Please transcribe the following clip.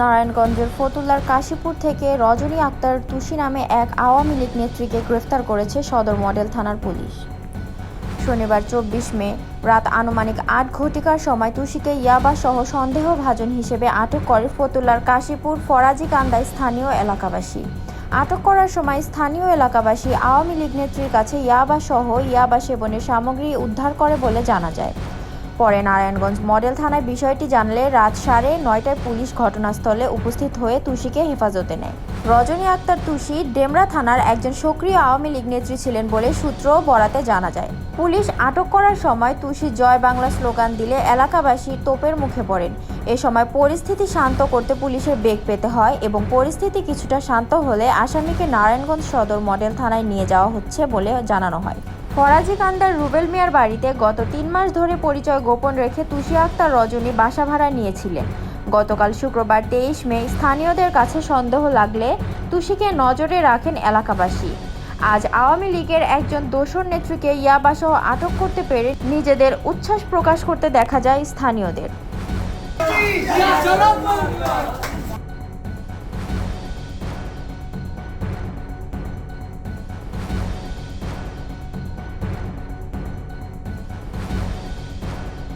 নারায়ণগঞ্জের ফতুল্লার কাশীপুর থেকে রজনী আক্তার তুষি নামে এক আওয়ামী লীগ নেত্রীকে গ্রেফতার করেছে সদর মডেল থানার পুলিশ। শনিবার চব্বিশ মে রাত আনুমানিক আট ঘটিকার সময় তুষিকে ইয়াবা সহ সন্দেহভাজন হিসেবে আটক করে ফতুল্লার কাশীপুর ফরাজি কান্দায় স্থানীয় এলাকাবাসী। আটক করার সময় স্থানীয় এলাকাবাসী আওয়ামী লীগ নেত্রীর কাছে ইয়াবা সহ ইয়াবা সেবনের সামগ্রী উদ্ধার করে বলে জানা যায়। পরে নারায়ণগঞ্জ মডেল থানায় বিষয়টি জানলে রাত সাড়ে নয়টায় পুলিশ ঘটনাস্থলে উপস্থিত হয়ে তুষিকে হেফাজতে নেয়। রজনী আক্তার তুষি ডেমরা থানার একজন সক্রিয় আওয়ামী লীগ নেত্রী ছিলেন বলে সূত্র বরাতে জানা যায়। পুলিশ আটক করার সময় তুষি জয় বাংলা স্লোগান দিলে এলাকাবাসী তোপের মুখে পড়েন। এ সময় পরিস্থিতি শান্ত করতে পুলিশের বেগ পেতে হয় এবং পরিস্থিতি কিছুটা শান্ত হলে আসামিকে নারায়ণগঞ্জ সদর মডেল থানায় নিয়ে যাওয়া হচ্ছে বলে জানানো হয়। ফরাজি কান্দার রুবেল মিয়ার বাড়িতে গত তিন মাস ধরে পরিচয় গোপন রেখে তুষি আক্তার রজনী বাসা ভাড়া নিয়েছিলেন। গতকাল শুক্রবার তেইশ মে স্থানীয়দের কাছে সন্দেহ লাগলে তুষিকে নজরে রাখেন এলাকাবাসী। আজ আওয়ামী লীগের একজন দোসর নেত্রীকে ইয়াবাসহ আটক করতে পেরে নিজেদের উচ্ছ্বাস প্রকাশ করতে দেখা যায় স্থানীয়দের।